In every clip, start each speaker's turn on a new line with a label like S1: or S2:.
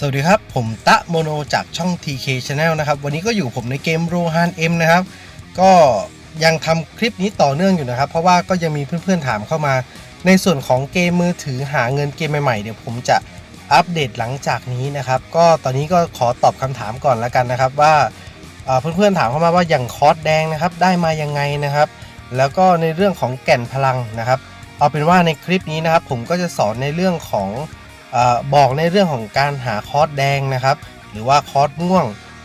S1: สวัสดีครับ ผมตะโมโนจากช่อง TK Channel นะครับ วันนี้ก็อยู่ผมในเกม Rohan M นะครับ ก็ยังทำคลิปนี้ต่อเนื่องอยู่นะครับ เพราะว่าก็ยังมีเพื่อนๆถามเข้ามา ในส่วนของเกมมือถือหาเงินเกมใหม่ๆ เดี๋ยวผมจะอัปเดตหลังจากนี้นะครับ ก็ตอนนี้ก็ขอตอบคำถามก่อนแล้วกันนะครับ ว่าเพื่อนๆถามเข้ามาว่าอย่างคอร์สแดงนะครับได้มายังไงนะครับ แล้วก็ในเรื่องของแก่นพลังนะครับ เอาเป็นว่าในคลิปนี้นะครับผมก็จะสอนในเรื่องของ บอกในเรื่องของการหาคอร์สแดงนะครับ หรือว่าคอร์สม่วง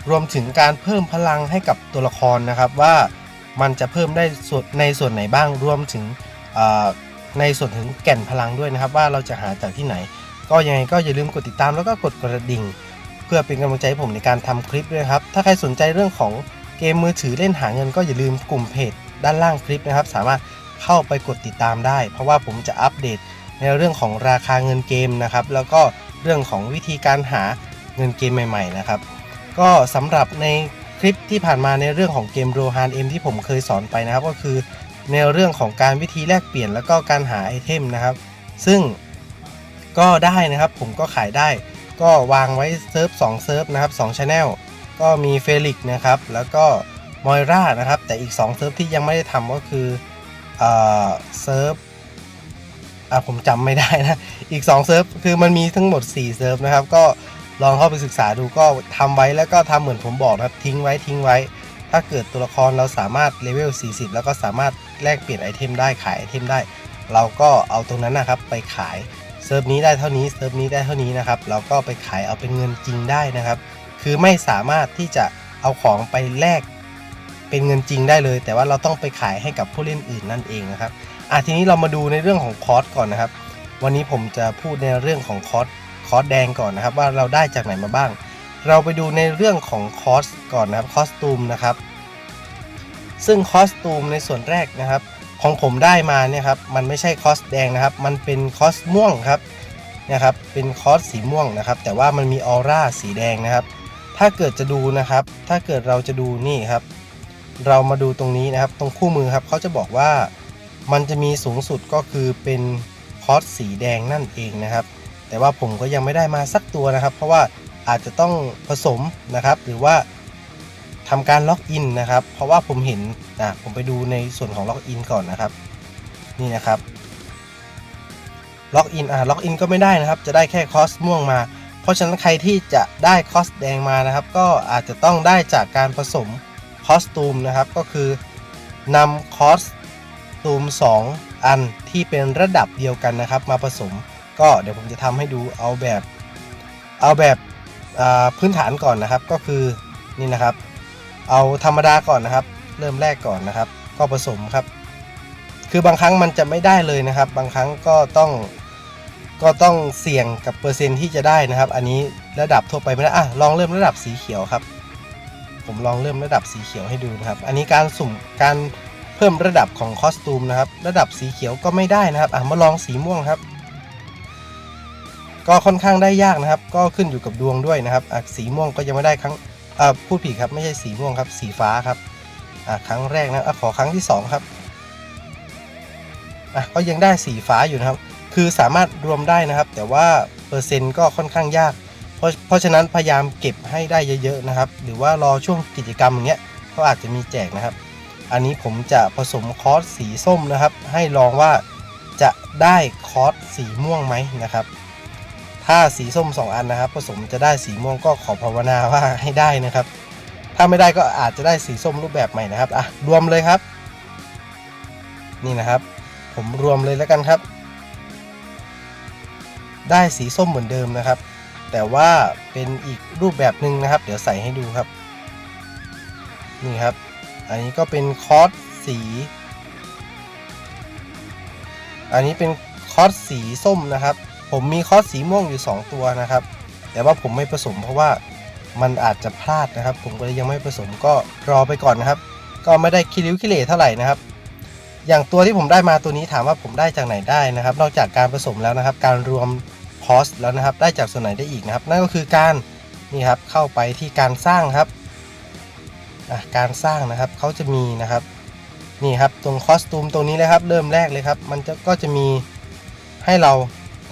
S1: รวมถึงการเพิ่มพลังให้กับตัวละครนะครับว่ามันจะเพิ่มได้ส่วนในส่วนไหนบ้างรวมถึงในส่วนถึงแก่นพลังด้วยนะครับ ว่าเราจะหาจากที่ไหน ก็ยังไงก็อย่าลืมกดติดตามแล้วก็กดกระดิ่ง เพื่อเป็นกำลังใจให้ผมในการทำคลิปด้วยนะครับ ถ้าใครสนใจเรื่องของเกมมือถือเล่นหาเงินก็อย่าลืมกลุ่มเพจด้านล่างคลิปนะครับ สามารถเข้าไปกดติดตามได้ เพราะว่าผมจะอัปเดต ในเรื่องของราคาเงินเกมนะครับ แล้วก็เรื่องของวิธีการหาเงินเกมใหม่ๆนะครับ ก็สำหรับในคลิปที่ผ่านมาในเรื่องของเกมโรฮานเอ็มที่ผมเคยสอนไปนะครับ ก็คือในเรื่องของการวิธีแลกเปลี่ยนแล้วก็การหาไอเทมนะครับ ซึ่งก็ได้นะครับผมก็ขายได้ ก็วางไว้เซิร์ฟ2เซิร์ฟนะครับ2 Channel ก็มีเฟลิกนะครับ แล้วก็มอยรานะครับ แต่อีก 2 เซิร์ฟที่ยังไม่ได้ทำก็คือเอ่อเซิร์ฟ อะผมจำไม่ได้นะ อีก2เซิร์ฟคือมันมีทั้งหมด 4 เซิร์ฟนะครับ ก็ลองเข้าไปศึกษาดูก็ทำไว้แล้วก็ทำเหมือนผมบอกนะครับ ทิ้งไว้ทิ้งไว้ ถ้าเกิดตัวละครเราสามารถเลเวล 40 แล้วก็สามารถแลกเปลี่ยนไอเทมได้ขายไอเทมได้ เราก็เอาตรงนั้นนะครับไปขายเซิร์ฟนี้ได้เท่านี้เซิร์ฟนี้ได้เท่านี้นะครับเราก็ไปขายเอาเป็นเงินจริงได้นะครับ คือไม่สามารถที่จะเอาของไปแลกเป็นเงินจริงได้เลย แต่ว่าเราต้องไปขายให้กับผู้เล่นอื่นนั่นเองนะครับ อะทีนี้เรามาดูในเรื่องของคอร์สก่อนนะครับ วันนี้ผมจะพูดในเรื่องของคอร์สคอร์สแดงก่อนนะครับ ว่าเราได้จากไหนมาบ้าง เราไปดูในเรื่องของคอสก่อนนะครับคอสตูมนะครับ ซึ่งคอสตูมในส่วนแรกนะครับ ของผมได้มาเนี่ยครับมันไม่ใช่คอสแดงนะครับ มันเป็นคอสม่วงครับนะครับเป็นคอสสีม่วงนะครับ แต่ว่ามันมีออร่าสีแดงนะครับ ถ้าเกิดจะดูนะครับ ถ้าเกิดเราจะดูนี่ครับ เรามาดูตรงนี้นะครับ ตรงคู่มือครับเขาจะบอกว่า มันจะมีสูงสุดก็คือเป็นคอสสีแดงนั่นเองนะครับ แต่ว่าผมก็ยังไม่ได้มาสักตัวนะครับ เพราะว่าอาจจะต้องผสมนะครับ หรือว่าทำการล็อกอินนะครับ เพราะว่าผมเห็นนะผมไปดูในส่วนของล็อกอินก่อนนะครับ นี่นะครับล็อกอินอ่าล็อกอินก็ไม่ได้นะครับ จะได้แค่คอสม่วงมา เพราะฉะนั้นใครที่จะได้คอสแดงมานะครับ ก็อาจจะต้องได้จากการผสมคอสตูมนะครับ ก็คือนำคอส ตูม 2 อันที่เป็นระดับเดียวกันนะครับ มาผสม ก็เดี๋ยวผมจะทำให้ดูเอาแบบเอาแบบพื้นฐานก่อนนะครับ ก็คือนี่นะครับ เอาธรรมดาก่อนนะครับ เริ่มแรกก่อนนะครับ ก็ผสมครับ คือบางครั้งมันจะไม่ได้เลยนะครับ บางครั้งก็ต้องก็ต้องเสี่ยงกับเปอร์เซ็นที่จะได้นะครับ อันนี้ระดับทั่วไปไม่ได้อะลองเริ่มระดับสีเขียวครับ ผมลองเริ่มระดับสีเขียวให้ดูนะครับ อันนี้การสุ่มการ พิ่มระดับของคอสตูมนะครับ ระดับสีเขียวก็ไม่ได้นะครับ อะมาลองสีม่วงครับ ก็ค่อนข้างได้ยากนะครับ ก็ขึ้นอยู่กับดวงด้วยนะครับอะสีม่วงก็ยังไม่ได้ครั้งอ่าพูดผิดครับไม่ใช่สีม่วงครับ สีฟ้าครับอะครั้งแรกนะอะขอครั้งที่สองครับอะก็ยังได้สีฟ้าอยู่นะครับ คือสามารถรวมได้นะครับ แต่ว่าเปอร์เซ็นต์ก็ค่อนข้างยาก เพราะเพราะฉะนั้นพยายามเก็บให้ได้เยอะๆนะครับ หรือว่ารอช่วงกิจกรรมอย่างเงี้ยก็อาจจะมีแจกนะครับ อันนี้ผมจะผสมคอสสีส้มนะครับ ให้ลองว่าจะได้คอสสีม่วงไหมนะครับ ถ้าสีส้ม 2 อันนะครับ ผสมจะได้สีม่วงก็ขอภาวนาว่าให้ได้นะครับ ถ้าไม่ได้ก็อาจจะได้สีส้มรูปแบบใหม่นะครับอะรวมเลยครับ นี่นะครับ ผมรวมเลยแล้วกันครับ ได้สีส้มเหมือนเดิมนะครับ แต่ว่าเป็นอีกรูปแบบหนึ่งนะครับ เดี๋ยวใส่ให้ดูครับ นี่ครับ อันนี้ก็เป็นคอสสี อันนี้เป็นคอสสีส้มนะครับ ผมมีคอสสีม่วงอยู่ 2 ตัวนะครับ แต่ว่าผมไม่ผสมเพราะว่ามันอาจจะพลาดนะครับ ผมก็เลยยังไม่ผสมก็รอไปก่อนนะครับ ก็ไม่ได้คิริ้วคิเลเท่าไหร่นะครับ อย่างตัวที่ผมได้มาตัวนี้ถามว่าผมได้จากไหนได้นะครับ นอกจากการผสมแล้วนะครับ การรวมคอสแล้วนะครับ ได้จากส่วนไหนได้อีกนะครับ นั่นก็คือการนี่ครับเข้าไปที่การสร้างครับ การสร้างนะครับเขาจะมีนะครับนี่ครับตรงคอสตูมตรงนี้เลยครับเริ่มแรกเลยครับ มันจะก็จะมีให้เรา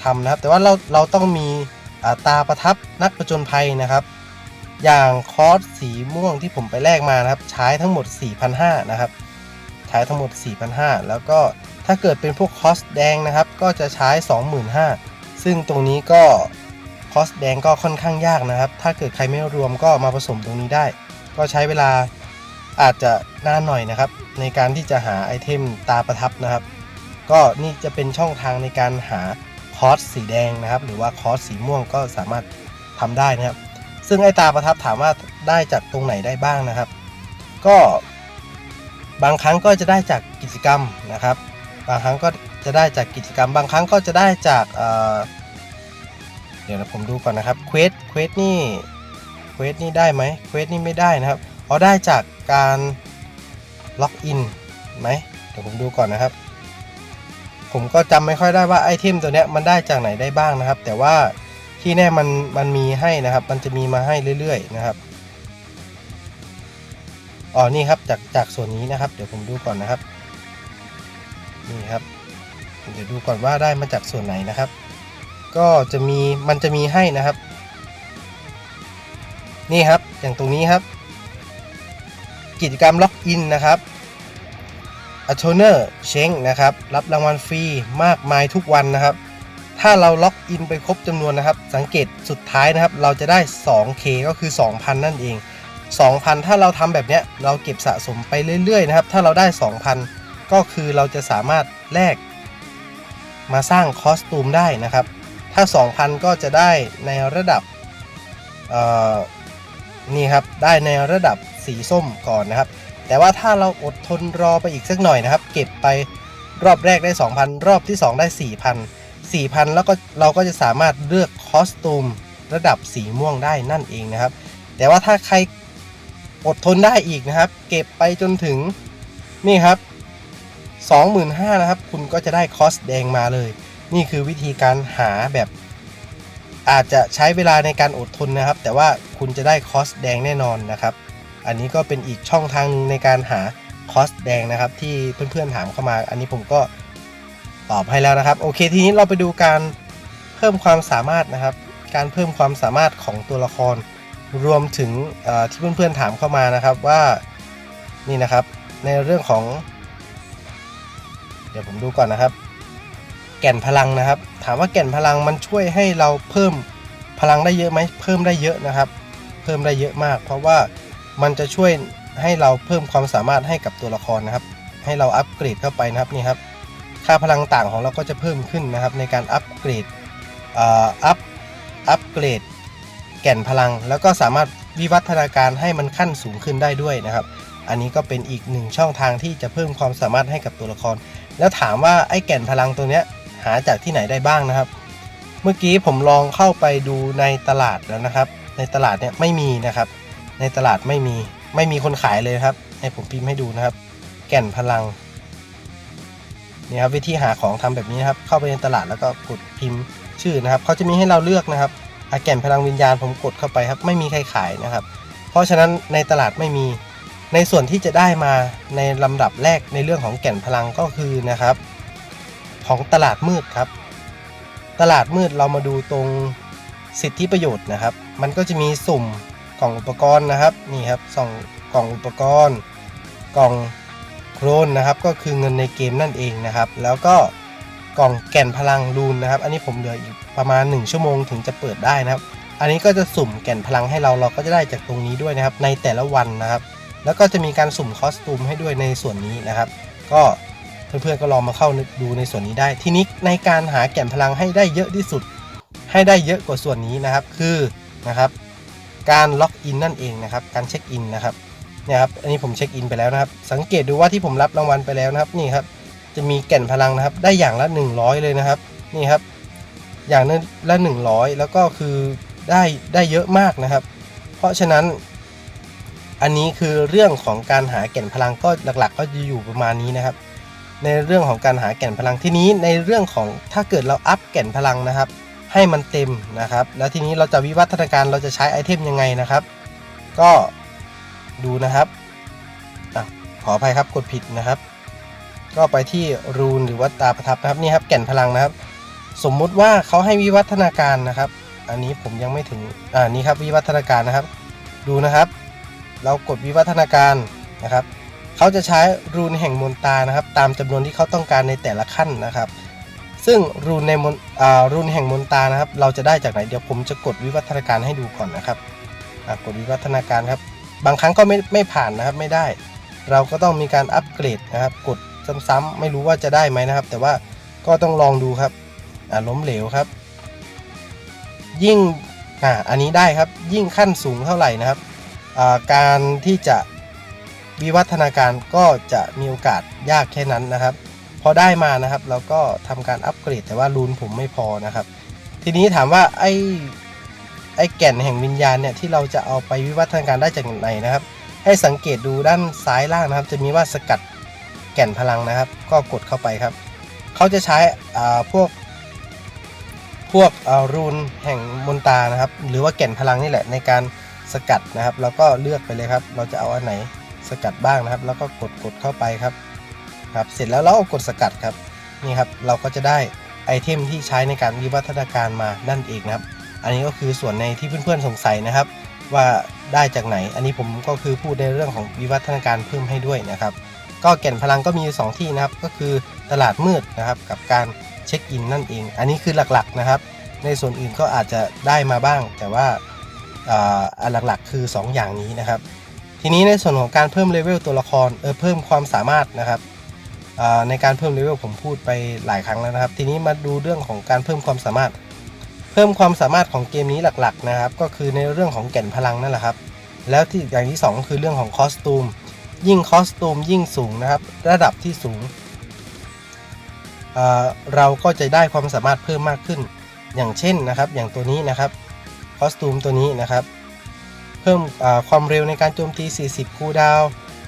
S1: ทำนะครับ แต่ว่าเราเราต้องมีตาประทับนักประจนภัยนะครับ อย่างคอสสีม่วงที่ผมไปแลกมานะครับ ใช้ทั้งหมด 4,500นะครับใช้ทั้งหมด 4,500แล้วก็ถ้าเกิดเป็นพวกคอสแดงนะครับ ก็จะใช้ 25,000ซึ่งตรงนี้ก็คอสแดงก็ค่อนข้างยากนะครับ ถ้าเกิดใครไม่รวมก็มาผสมตรงนี้ได้ ก็ใช้เวลาอาจจะนานหน่อยนะครับ ในการที่จะหาไอเทมตาประทับนะครับ ก็นี่จะเป็นช่องทางในการหาคอสสีแดงนะครับ หรือว่าคอสสีม่วงก็สามารถทำได้นะครับ ซึ่งไอตาประทับถามว่าได้จากตรงไหนได้บ้างนะครับ ก็บางครั้งก็จะได้จากกิจกรรมนะครับ บางครั้งก็จะได้จากกิจกรรม บางครั้งก็จะได้จากเเดี๋ยวนะผมดูก่อนนะครับเควสเควสนี่ ควสนี่ได้ไหมเควสนี่ไม่ได้นะครับอ๋อได้จากการล็อกอินไหมเดี๋ยวผมดูก่อนนะครับ ผมก็จำไม่ค่อยได้ว่าไอเทมตัวเนี้ยมันได้จากไหนได้บ้างนะครับ แต่ว่าที่แน่มันมันมีให้นะครับ มันจะมีมาให้เรื่อยๆนะครับอ๋อนี่ครับจากจากส่วนนี้นะครับ เดี๋ยวผมดูก่อนนะครับนี่ครับ เดี๋ยวดูก่อนว่าได้มาจากส่วนไหนนะครับ ก็จะมีมันจะมีให้นะครับ นี่ครับ อย่างตรงนี้ครับ กิจกรรมล็อกอินนะครับอ t โ n เนอร์เชงนะครับ รับรางวัลฟรีมากมายทุกวันนะครับ ถ้าเราล็อกอินไปครบจำนวนนะครับ สังเกตสุดท้ายนะครับ เราจะได้ 2K ก็คือ 2,000 นั่นเอง 2,000 ถ้าเราทำแบบเนี้ย เราเก็บสะสมไปเรื่อยๆนะครับ ถ้าเราได้ 2,000 ก็คือเราจะสามารถแลกมาสร้างคอสตูมได้นะครับ ถ้า 2,000 ก็จะได้ในระดับเอ่อ นี่ครับได้ในระดับสีส้มก่อนนะครับ แต่ว่าถ้าเราอดทนรอไปอีกสักหน่อยนะครับ เก็บไปรอบแรกได้ 2,000 รอบที่ 2 ได้ 4,000 4,000 แล้วก็เราก็จะสามารถเลือกคอสตูมระดับสีม่วงได้นั่นเองนะครับ แต่ว่าถ้าใครอดทนได้อีกนะครับ เก็บไปจนถึงนี่ครับ 25,000นะครับ คุณก็จะได้คอสแดงมาเลย นี่คือวิธีการหาแบบ อาจจะใช้เวลาในการอดทนนะครับ แต่ว่าคุณจะได้คอสแดงแน่นอนนะครับ อันนี้ก็เป็นอีกช่องทางหนึงในการหาคอสแดงนะครับ ที่เพื่อนๆถามเข้ามา อันนี้ผมก็ตอบให้แล้วนะครับ โอเคทีนี้เราไปดูการเพิ่มความสามารถนะครับ การเพิ่มความสามารถของตัวละคร รวมถึงที่เพื่อนๆถามเข้ามานะครับว่านี่นะครับในเรื่องของ เดี๋ยวผมดูก่อนนะครับ แก่นพลังนะครับ ถามว่าแก่นพลังมันช่วยให้เราเพิ่มพลังได้เยอะไหมเพิ่มได้เยอะนะครับ เพิ่มได้เยอะมาก เพราะว่ามันจะช่วยให้เราเพิ่มความสามารถให้กับตัวละครนะครับ ให้เราอัปเกรดเข้าไปนะครับนี่ครับค่าพลังต่างของเราก็จะเพิ่มขึ้นนะครับ ในการอัปเกรดอัพอัปเกรดแก่นพลัง แล้วก็สามารถวิวัฒนาการให้มันขั้นสูงขึ้นได้ด้วยนะครับ อันนี้ก็เป็นอีกหนึ่งช่องทางที่จะเพิ่มความสามารถให้กับตัวละคร แล้วถามว่าไอ้แก่นพลังตัวเนี้ย หาจากที่ไหนได้บ้างนะครับ เมื่อกี้ผมลองเข้าไปดูในตลาดแล้วนะครับ ในตลาดเนี่ยไม่มีนะครับ ในตลาดไม่มีไม่มีคนขายเลยครับ ให้ผมพิมพ์ให้ดูนะครับ แก่นพลังนี่ครับวิธีหาของทำแบบนี้นะครับ เข้าไปในตลาดแล้วก็กดพิมพ์ชื่อนะครับเขาจะมีให้เราเลือกนะครับอาแก่นพลังวิญญาณผมกดเข้าไปครับ ไม่มีใครขายนะครับ เพราะฉะนั้นในตลาดไม่มีในส่วนที่จะได้มาในลำดับแรกในเรื่องของแก่นพลังก็คือนะครับ ของตลาดมืดครับ ตลาดมืดเรามาดูตรงสิทธิประโยชน์นะครับ มันก็จะมีสุ่มกล่องอุปกรณ์นะครับนี่ครับส่องกล่องอุปกรณ์ กล่องโครนนะครับ ก็คือเงินในเกมนั่นเองนะครับ แล้วก็กล่องแก่นพลังรูนนะครับ อันนี้ผมเหลืออีกประมาณ 1 ชั่วโมงถึงจะเปิดได้นะครับ อันนี้ก็จะสุ่มแก่นพลังให้เราเราก็จะได้จากตรงนี้ด้วยนะครับ ในแต่ละวันนะครับ แล้วก็จะมีการสุ่มคอสตูมให้ด้วยในส่วนนี้นะครับ ก็ เพื่อนๆก็ลองมาเข้าดูในส่วนนี้ได้ ทีนี้ในการหาแก่นพลังให้ได้เยอะที่สุด ให้ได้เยอะกว่าส่วนนี้นะครับ คือนะครับการล็อกอินนั่นเองนะครับ การเช็คอินนะครับเนี่ยครับ อันนี้ผมเช็คอินไปแล้วนะครับ สังเกตดูว่าที่ผมรับรางวัลไปแล้วนะครับนี่ครับ จะมีแก่นพลังนะครับ ได้อย่างละ 100 เลยนะครับ นี่ครับ อย่างนั้นละ 100 แล้วก็คือได้ได้เยอะมากนะครับ เพราะฉะนั้น อันนี้คือเรื่องของการหาแก่นพลังก็หลักๆ ก็จะอยู่ประมาณนี้นะครับ ในเรื่องของการหาแก่นพลังที่นี้ในเรื่องของถ้าเกิดเราอัพแก่นพลังนะครับ ให้มันเต็มนะครับ แล้วทีนี้เราจะวิวัฒนาการเราจะใช้ไอเทมยังไงนะครับ ก็ดูนะครับอะขออภัยครับกดผิดนะครับ ก็ไปที่รูนหรือว่าตาประทับนะครับนี่ครับแก่นพลังนะครับ สมมุติว่าเขาให้วิวัฒนาการนะครับ อันนี้ผมยังไม่ถึงอ่านี่ครับวิวัฒนาการนะครับ ดูนะครับ เรากดวิวัฒนาการนะครับ เขาจะใช้รูนแห่งมนตานะครับ ตามจำนวนที่เขาต้องการในแต่ละขั้นนะครับ ซึ่งรูนในมนรูนแห่งมนตานะครับ เราจะได้จากไหนเดี๋ยวผมจะกดวิวัฒนาการให้ดูก่อนนะครับกดวิวัฒนาการครับ บางครั้งก็ไม่ไม่ผ่านนะครับไม่ได้ เราก็ต้องมีการอัปเกรดนะครับ กดซ้ำๆไม่รู้ว่าจะได้ไหมนะครับ แต่ว่าก็ต้องลองดูครับล้มเหลวครับ ยิ่งอ่าอันนี้ได้ครับยิ่งขั้นสูงเท่าไหร่นะครับ การที่จะ วิวัฒนาการก็จะมีโอกาสยากแค่นั้นนะครับ พอได้มานะครับเราก็ทำการอัปเกรดแต่ว่ารูนผมไม่พอนะครับ ทีนี้ถามว่าไอ้ไอ้แก่นแห่งวิญญาณเนี่ยที่เราจะเอาไปวิวัฒนาการได้จากไหนนะครับ ให้สังเกตดูด้านซ้ายล่างนะครับ จะมีว่าสกัดแก่นพลังนะครับ ก็กดเข้าไปครับเขาจะใช้พวกพวกรูนแห่งมนตานะครับ หรือว่าแก่นพลังนี่แหละในการสกัดนะครับแล้วก็เลือกไปเลยครับ เราจะเอาอันไหน สกัดบ้างนะครับ แล้วก็กดกดเข้าไปครับครับ เสร็จแล้วเราก็กดสกัดครับนี่ครับเราก็จะได้ไอเทมที่ใช้ในการวิวัฒนาการมานั่นเองนะครับ อันนี้ก็คือส่วนในที่เพื่อนๆสงสัยนะครับ ว่าได้จากไหน อันนี้ผมก็คือพูดในเรื่องของวิวัฒนาการเพิ่มให้ด้วยนะครับ ก็แก่นพลังก็มีอยู่สองที่นะครับ ก็คือตลาดมืดนะครับกับการเช็คอินนั่นเอง อันนี้คือหลักๆนะครับ ในส่วนอื่นก็อาจจะได้มาบ้าง แต่ว่าอ่าอันหลักๆ คือ 2 อย่างนี้นะครับ ทีนี้ในส่วนของการเพิ่มเลเวลตัวละครเออเพิ่มความสามารถนะครับในการเพิ่มเลเวลผมพูดไปหลายครั้งแล้วนะครับ ทีนี้มาดูเรื่องของการเพิ่มความสามารถ เพิ่มความสามารถของเกมนี้หลักๆนะครับ ก็คือในเรื่องของแก่นพลังนั่นแหละครับ แล้วที่อย่างที่ 2 คือเรื่องของคอสตูม ยิ่งคอสตูมยิ่งสูงนะครับ ระดับที่สูงเเราก็จะได้ความสามารถเพิ่มมากขึ้น อย่างเช่นนะครับ อย่างตัวนี้นะครับคอสตูมตัวนี้นะครับ เพิ่มความเร็วในการโจมตี 40 คูดาว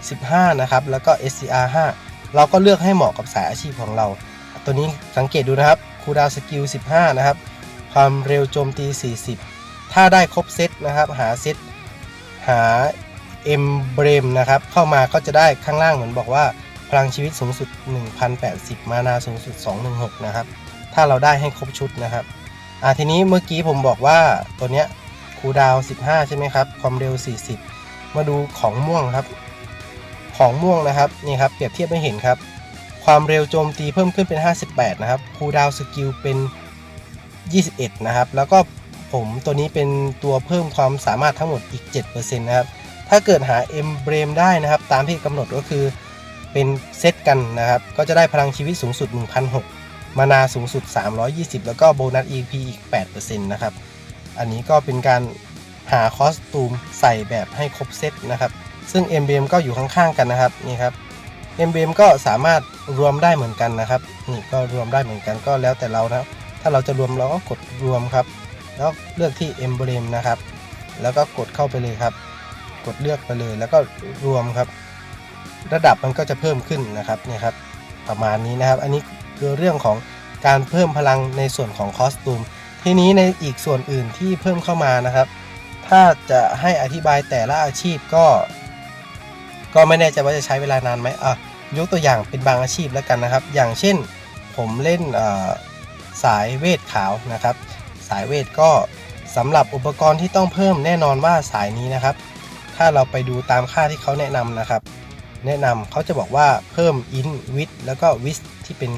S1: 15 นะครับ แล้วก็ SCR 5 เราก็เลือกให้เหมาะกับสายอาชีพของเรา ตัวนี้สังเกตดูนะครับ คูดาวสกิล 15 นะครับ ความเร็วโจมตี 40 ถ้าได้ครบเซตนะครับ หาเซตหาเอ็มเบรมนะครับ เข้ามาก็จะได้ข้างล่างเหมือนบอกว่า พลังชีวิตสูงสุด 1080 มานาสูงสุด 216 นะครับ ถ้าเราได้ให้ครบชุดนะครับอ่าทีนี้เมื่อกี้ผมบอกว่าตัวเนี้ย คูลดาวน์15 ใช่ไหมครับ ความเร็ว 40 มาดูของม่วงครับ ของม่วงนะครับนี่ครับเปรียบเทียบให้เห็นครับ ความเร็วโจมตีเพิ่มขึ้นเป็น 58 นะครับ คูลดาวน์สกิลเป็น 21 นะครับ แล้วก็ผมตัวนี้เป็นตัวเพิ่มความสามารถทั้งหมดอีก 7%นะครับ ถ้าเกิดหาเอ็มเบรมได้นะครับ ตามที่กำหนดก็คือเป็นเซตกันนะครับ ก็จะได้พลังชีวิตสูงสุด1,006มานาสูงสุด 320 แล้วก็โบนัส EP อีก 8%นะครับ อันนี้ก็เป็นการหาคอสตูมใส่แบบให้ครบเซตนะครับ ซึ่ง m b m ก็อยู่ข้างๆกันนะครับนี่ครับ m b m ก็สามารถรวมได้เหมือนกันนะครับนี่ก็รวมได้เหมือนกันก็แล้วแต่เรานะครับถ้าเราจะรวมเราก็กดรวมครับ แล้วเลือกที่ emblem นะครับ แล้วก็กดเข้าไปเลยครับ กดเลือกไปเลยแล้วก็รวมครับ ระดับมันก็จะเพิ่มขึ้นนะครับนี่ครับประมาณนี้นะครับ อันนี้คือเรื่องของการเพิ่มพลังในส่วนของคอสตูม ทีนี้ในอีกส่วนอื่นที่เพิ่มเข้ามานะครับ ถ้าจะให้อธิบายแต่ละอาชีพก็ ก็ไม่แน่ใจว่าจะใช้เวลานานไหมอะยกตัวอย่างเป็นบางอาชีพแล้วกันนะครับ อย่างเช่นผมเล่นสายเวทขาวนะครับ สายเวทก็สำหรับอุปกรณ์ที่ต้องเพิ่มแน่นอนว่าสายนี้นะครับ ถ้าเราไปดูตามค่าที่เขาแนะนำนะครับ แนะนำเขาจะบอกว่าเพิ่มอินวิทแล้วก็วิสที่เป็น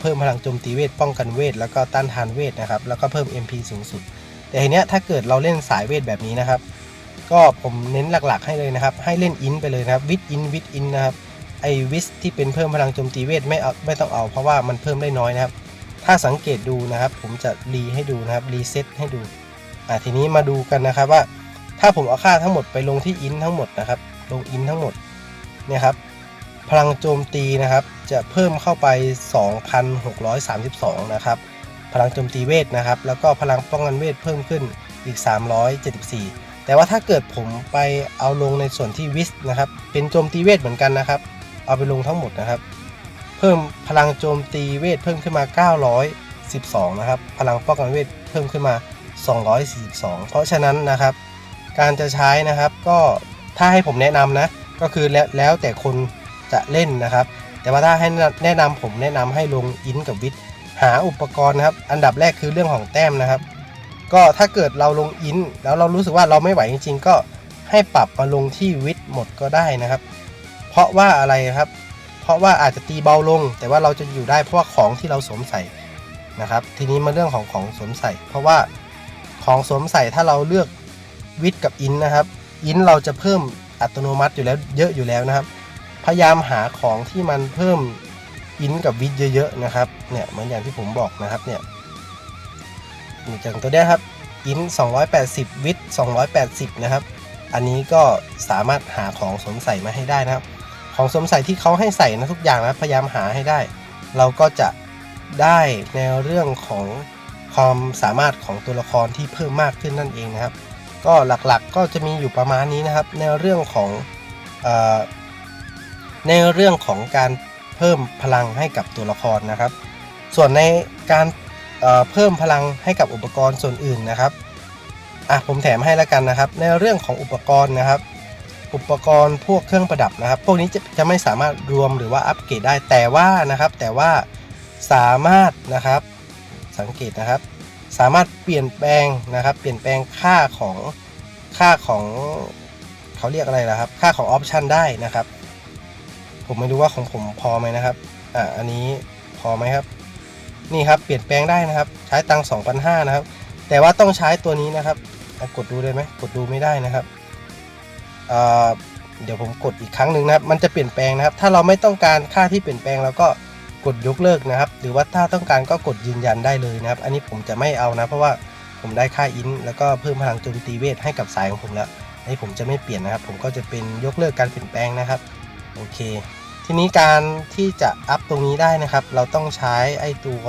S1: เพิ่มพลังโจมตีเวทป้องกันเวทแล้วก็ต้านทานเวทนะครับแล้วก็เพิ่ม MP สูงสุด แต่ทีเนี้ยถ้าเกิดเราเล่นสายเวทแบบนี้นะครับ ก็ผมเน้นหลักๆให้เลยนะครับ ให้เล่นอินไปเลยนะครับวิทอินวิทอินนะครับไอวิสที่เป็นเพิ่มพลังโจมตีเวทไม่เอาไม่ต้องเอาเพราะว่ามันเพิ่มได้น้อยนะครับ ถ้าสังเกตดูนะครับ ผมจะรีให้ดูนะครับรีเซ็ตให้ดูอ่าทีนี้มาดูกันนะครับว่า ถ้าผมเอาค่าทั้งหมดไปลงที่อินทั้งหมดนะครับ ลงอินทั้งหมดเนี่ยครับ พลังโจมตีนะครับ จะเพิ่มเข้าไป 2,632 นะครับ พลังโจมตีเวทนะครับ แล้วก็พลังป้องกันเวทเพิ่มขึ้นอีก 374 แต่ว่าถ้าเกิดผมไปเอาลงในส่วนที่วิสนะครับ เป็นโจมตีเวทเหมือนกันนะครับ เอาไปลงทั้งหมดนะครับ เพิ่มพลังโจมตีเวทเพิ่มขึ้นมา 912 นะครับ พลังป้องกันเวทเพิ่มขึ้นมา 242 เพราะฉะนั้นนะครับ การจะใช้นะครับก็ถ้าให้ผมแนะนำนะ ก็คือแล้วแล้วแต่คน จะเล่นนะครับ แต่ว่าถ้าให้แนะนำผมแนะนำให้ลงอินกับวิทหาอุปกรณ์นะครับ อันดับแรกคือเรื่องของแต้มนะครับ ก็ถ้าเกิดเราลงอินแล้วเรารู้สึกว่าเราไม่ไหวจริง ๆ ก็ให้ปรับมาลงที่วิดหมดก็ได้นะครับ เพราะว่าอะไรครับ เพราะว่าอาจจะตีเบาลง แต่ว่าเราจะอยู่ได้เพราะว่าของที่เราสวมใส่นะครับ ทีนี้มาเรื่องของของสวมใส่ เพราะว่าของสวมใส่ถ้าเราเลือกวิดกับอินนะครับ อินเราจะเพิ่มอัตโนมัติอยู่แล้วเยอะอยู่แล้วนะครับ พยายามหาของที่มันเพิ่มอินกับวิดเยอะๆนะครับเนี่ยเหมือนอย่างที่ผมบอกนะครับเนี่ยอย่างตัวนี้ครับอิน280 วิด280 นะครับ อันนี้ก็สามารถหาของสมใส่มาให้ได้นะครับ ของสมใส่ที่เขาให้ใส่นะทุกอย่างนะพยายามหาให้ได้ เราก็จะได้ในเรื่องของความสามารถของตัวละครที่เพิ่มมากขึ้นนั่นเองนะครับ ก็หลักๆก็จะมีอยู่ประมาณนี้นะครับ ในเรื่องของ ในเรื่องของการเพิ่มพลังให้กับตัวละครนะครับ ส่วนในการเเพิ่มพลังให้กับอุปกรณ์ส่วนอื่นนะครับอะผมแถมให้แล้วกันนะครับ ในเรื่องของอุปกรณ์นะครับ อุปกรณ์พวกเครื่องประดับนะครับ พวกนี้จะจะไม่สามารถรวมหรือว่าอัปเกรดได้แต่ว่านะครับ แต่ว่าสามารถนะครับสังเกตนะครับ สามารถเปลี่ยนแปลงนะครับ เปลี่ยนแปลงค่าของค่าของเขาเรียกอะไรนะครับ ค่าของออปชันได้นะครับ ผมไม่รู้ว่าของผมพอไหมนะครับ อ่า อันนี้พอไหมครับ นี่ครับ เปลี่ยนแปลงได้นะครับ ใช้ตังค์2,500นะครับ แต่ว่าต้องใช้ตัวนี้นะครับ กดดูได้ไหม กดดูไม่ได้นะครับ อ่า เดี๋ยวผมกดอีกครั้งหนึ่งนะครับ มันจะเปลี่ยนแปลงนะครับ ถ้าเราไม่ต้องการค่าที่เปลี่ยนแปลงเราก็กดยกเลิกนะครับ หรือว่าถ้าต้องการก็กดยืนยันได้เลยนะครับ อันนี้ผมจะไม่เอานะ เพราะว่าผมได้ค่าอินแล้วก็เพิ่มพลังโจมตีเวทให้กับสายของผมแล้วอันนี้ผมจะไม่เปลี่ยนนะครับ ผมก็จะเป็นยกเลิกการเปลี่ยนแปลงนะครับ โอเค ทีนี้การที่จะอัพตรงนี้ได้นะครับ เราต้องใช้ไอ้ตัว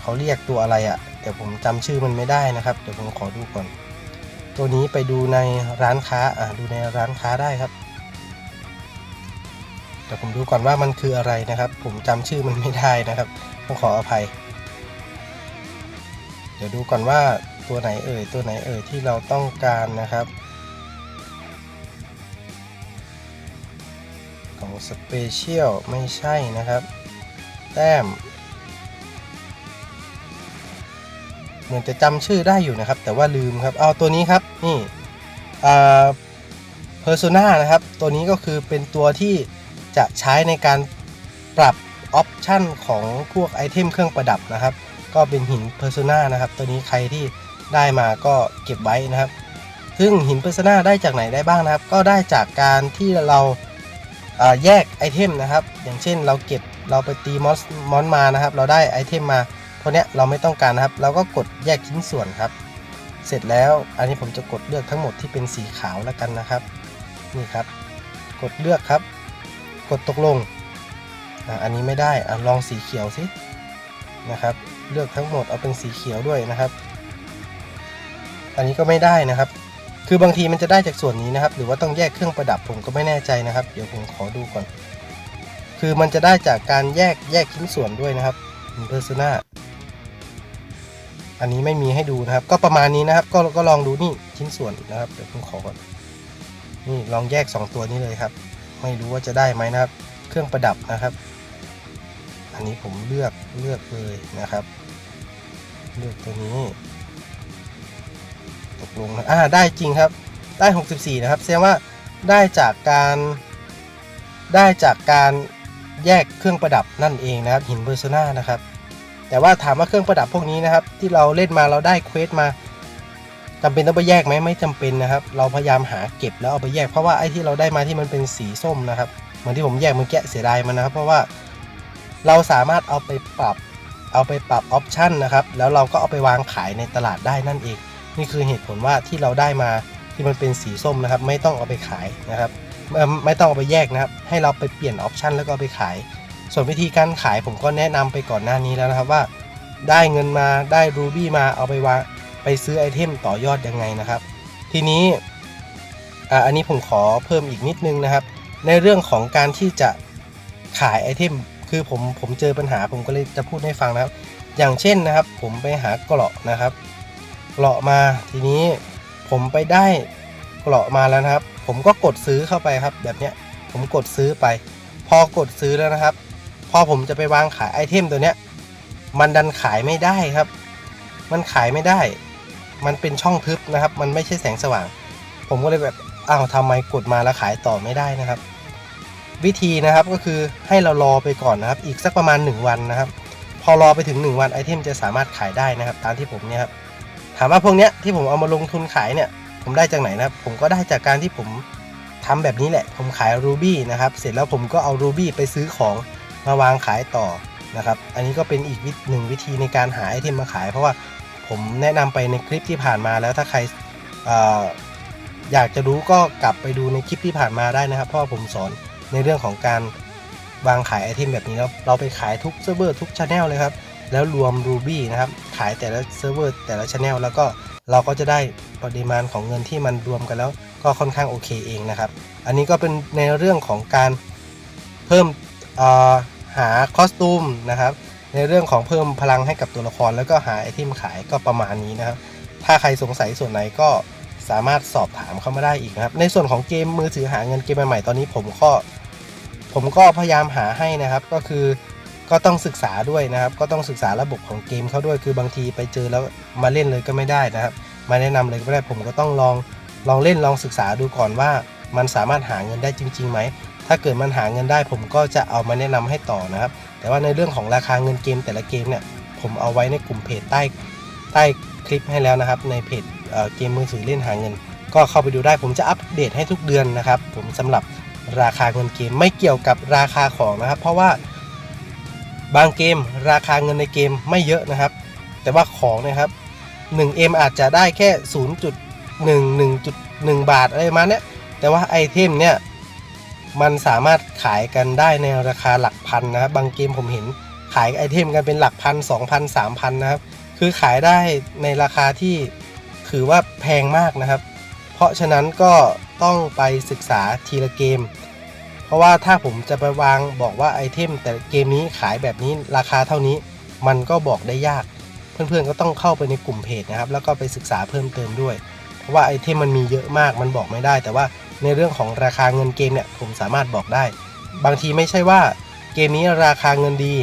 S1: เขาเรียกตัวอะไรอะ่ะเดี๋ยวผมจำชื่อมันไม่ได้นะครับ เดี๋ยวผมขอดูก่อน ตัวนี้ไปดูในร้านค้าอ่าดูในร้านค้าได้ครับเดี๋ยวผมดูก่อนว่ามันคืออะไรนะครับ ผมจำชื่อมันไม่ได้นะครับต้องขออภัย เดี๋ยวดูก่อนว่าตัวไหนเอ่ยตัวไหนเอ่ยที่เราต้องการนะครับ ของสเปเชียลไม่ใช่นะครับ แต้ม เหมือนจะจำชื่อได้อยู่นะครับ แต่ว่าลืมครับ เอาตัวนี้ครับ นี่อ่าเพอร์โซนานะครับ ตัวนี้ก็คือเป็นตัวที่จะใช้ในการปรับออปชันของพวกไอเทมเครื่องประดับนะครับ ก็เป็นหินเพอร์โซนานะครับ ตัวนี้ใครที่ได้มาก็เก็บไว้นะครับ ซึ่งหินเพอร์โซนาได้จากไหนได้บ้างนะครับ ก็ได้จากการที่เรา แยกไอเทมนะครับ อย่างเช่นเราเก็บเราไปตีมอสมอนมานะครับ เราได้ไอเทมมาพวกเนี้ยเราไม่ต้องการนะครับ เราก็กดแยกชิ้นส่วนครับ เสร็จแล้วอันนี้ผมจะกดเลือกทั้งหมดที่เป็นสีขาวแล้วกันนะครับ นี่ครับ กดเลือกครับ กดตกลงอันนี้ไม่ได้อะลองสีเขียวสินะครับ เลือกทั้งหมดเอาเป็นสีเขียวด้วยนะครับ อันนี้ก็ไม่ได้นะครับ คือบางทีมันจะได้จากส่วนนี้นะครับ หรือว่าต้องแยกเครื่องประดับผมก็ไม่แน่ใจนะครับ เดี๋ยวผมขอดูก่อน คือมันจะได้จากการแยกแยกชิ้นส่วนด้วยนะครับเพอร์ซนาอันนี้ไม่มีให้ดูนะครับ ก็ประมาณนี้นะครับ ก็ก็ลองดูนี่ชิ้นส่วนนะครับเดี๋ยวผมขอก่อนนี่ลองแยก 2 ตัวนี้เลยครับ ไม่รู้ว่าจะได้ไหมนะครับ เครื่องประดับนะครับ อันนี้ผมเลือกเลือกเลยนะครับ เลือกตัวนี้ กลงอ่าได้จริงครับได้ 64 นะครับแสดงว่าได้จากการได้จากการแยกเครื่องประดับนั่นเองนะครับหินเบอร์โซนานะครับ แต่ว่าถามว่าเครื่องประดับพวกนี้นะครับ ที่เราเล่นมาเราได้เควสมาจำเป็นต้องไปแยกไหมไม่จำเป็นนะครับ เราพยายามหาเก็บแล้วเอาไปแยกเพราะว่าไอ้ที่เราได้มาที่มันเป็นสีส้มนะครับเหมือนที่ผมแยกเมื่อกี้เสียดายมันนะครับ เพราะว่าเราสามารถเอาไปปรับเอาไปปรับออปชันนะครับ แล้วเราก็เอาไปวางขายในตลาดได้นั่นเอง นี่คือเหตุผลว่าที่เราได้มาที่มันเป็นสีส้มนะครับ ไม่ต้องเอาไปขายนะครับไม่ต้องเอาไปแยกนะครับ ให้เราไปเปลี่ยนออปชันแล้วก็ไปขาย ส่วนวิธีการขายผมก็แนะนำไปก่อนหน้านี้แล้วนะครับว่า ได้เงินมาได้รูบี้มาเอาไปวางไปซื้อไอเทมต่อยอดยังไงนะครับ ทีนี้อันนี้ผมขอเพิ่มอีกนิดนึงนะครับ ในเรื่องของการที่จะขายไอเทมคือผมผมเจอปัญหาผมก็เลยจะพูดให้ฟังนะครับ อย่างเช่นนะครับ ผมไปหาเกราะนะครับ เกราะมา ทีนี้ผมไปได้เกราะมาแล้วนะครับ ผมก็กดซื้อเข้าไปครับ แบบเนี้ยผมกดซื้อไป พอกดซื้อแล้วนะครับ พอผมจะไปวางขายไอเทมตัวเนี้ย มันดันขายไม่ได้ครับ มันขายไม่ได้ มันเป็นช่องทึบนะครับ มันไม่ใช่แสงสว่าง ผมก็เลยแบบอ้าวทำไมกดมาแล้วขายต่อไม่ได้นะครับ วิธีนะครับก็คือให้เรารอไปก่อนนะครับ อีกสักประมาณ 1 วันนะครับ พอรอไปถึง 1 วันไอเทมจะสามารถขายได้นะครับ ตามที่ผมเนี่ยครับ ถามว่าพวกเนี้ยที่ผมเอามาลงทุนขายเนี่ย ผมได้จากไหนนะครับ ผมก็ได้จากการที่ผมทำแบบนี้แหละ ผมขายรูบี้นะครับ เสร็จแล้วผมก็เอารูบี้ไปซื้อของมาวางขายต่อนะครับ อันนี้ก็เป็นอีกวิหนึ่งวิธีในการหาไอเทมมาขาย เพราะว่าผมแนะนำไปในคลิปที่ผ่านมาแล้วถ้าใครออยากจะรู้ก็กลับไปดูในคลิปที่ผ่านมาได้นะครับ เพราะผมสอนในเรื่องของการวางขายไอเทมแบบนี้แล้วเราไปขายทุกเซิร์ฟเวอร์ทุกช anel เลยครับ แล้วรวม Ruby นะครับ ขายแต่ละเซิร์ฟเวอร์แต่ละช anel แล้วก็เราก็จะได้ปริมาณของเงินที่มันรวมกันแล้วก็ค่อนข้างโอเคเองนะครับ อันนี้ก็เป็นในเรื่องของการเพิ่มหาคอสตูมนะครับ ในเรื่องของเพิ่มพลังให้กับตัวละคร แล้วก็หาไอเทมขายก็ประมาณนี้นะครับ ถ้าใครสงสัยส่วนไหนก็สามารถสอบถามเข้ามาได้อีกนะครับ ในส่วนของเกมมือถือหาเงินเกมใหม่ๆตอนนี้ผมก็ผมก็พยายามหาให้นะครับก็คือ ก็ต้องศึกษาด้วยนะครับ ก็ต้องศึกษาระบบของเกมเขาด้วย คือบางทีไปเจอแล้วมาเล่นเลยก็ไม่ได้นะครับ มาแนะนำเลยก็ไม่ได้ผมก็ต้องลองลองเล่นลองศึกษาดูก่อนว่า มันสามารถหาเงินได้จริงๆไหมถ้าเกิดมันหาเงินได้ผมก็จะเอามาแนะนำให้ต่อนะครับ แต่ว่าในเรื่องของราคาเงินเกมแต่ละเกมเนี่ยผมเอาไว้ในกลุ่มเพจใต้ใต้คลิปให้แล้วนะครับ ในเพจเเกมมือถือเล่นหาเงิน ก็เข้าไปดูได้ผมจะอัปเดตให้ทุกเดือนนะครับ ผมสำหรับราคาเงินเกมไม่เกี่ยวกับราคาของนะครับ เพราะว่า บางเกมราคาเงินในเกมไม่เยอะนะครับ แต่ว่าของนะครับ 1M อาจจะได้แค่ 0.11.1 บาทอะไรประมาณเนี้ยแต่ว่าไอเทมเนี่ยมันสามารถขายกันได้ในราคาหลักพันนะครับ บางเกมผมเห็นขายไอเทมกันเป็นหลักพันสองพันสามพันนะครับ คือขายได้ในราคาที่ถือว่าแพงมากนะครับ เพราะฉะนั้นก็ต้องไปศึกษาทีละเกม เพราะว่าถ้าผมจะไปวางบอกว่าไอเทมแต่เกมนี้ขายแบบนี้ราคาเท่านี้มันก็บอกได้ยาก เพื่อนๆก็ต้องเข้าไปในกลุ่มเพจนะครับ แล้วก็ไปศึกษาเพิ่มเติมด้วย เพราะว่าไอเทมมันมีเยอะมากมันบอกไม่ได้ แต่ว่าในเรื่องของราคาเงินเกมเนี่ยผมสามารถบอกได้ บางทีไม่ใช่ว่าเกมนี้ราคาเงินดี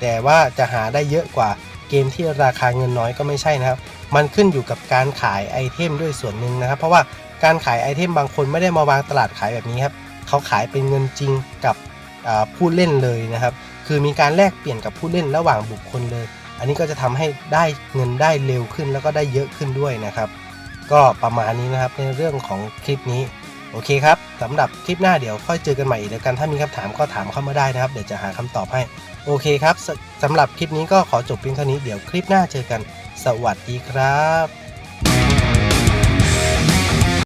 S1: แต่ว่าจะหาได้เยอะกว่าเกมที่ราคาเงินน้อยก็ไม่ใช่นะครับ มันขึ้นอยู่กับการขายไอเทมด้วยส่วนหนึ่งนะครับ เพราะว่าการขายไอเทมบางคนไม่ได้มาวางตลาดขายแบบนี้ครับ เขาขายเป็นเงินจริงกับผู้เล่นเลยนะครับ คือมีการแลกเปลี่ยนกับผู้เล่นระหว่างบุคคลเลย อันนี้ก็จะทำให้ได้เงินได้เร็วขึ้นแล้วก็ได้เยอะขึ้นด้วยนะครับ ก็ประมาณนี้นะครับในเรื่องของคลิปนี้ โอเคครับสำหรับคลิปหน้าเดี๋ยวค่อยเจอกันใหม่อีกแล้วกัน ถ้ามีคำถามก็ถามเข้ามาได้นะครับ เดี๋ยวจะหาคำตอบให้ โอเคครับสสำหรับคลิปนี้ก็ขอจบเพียงเท่านี้ เดี๋ยวคลิปหน้าเจอกัน สวัสดีครับ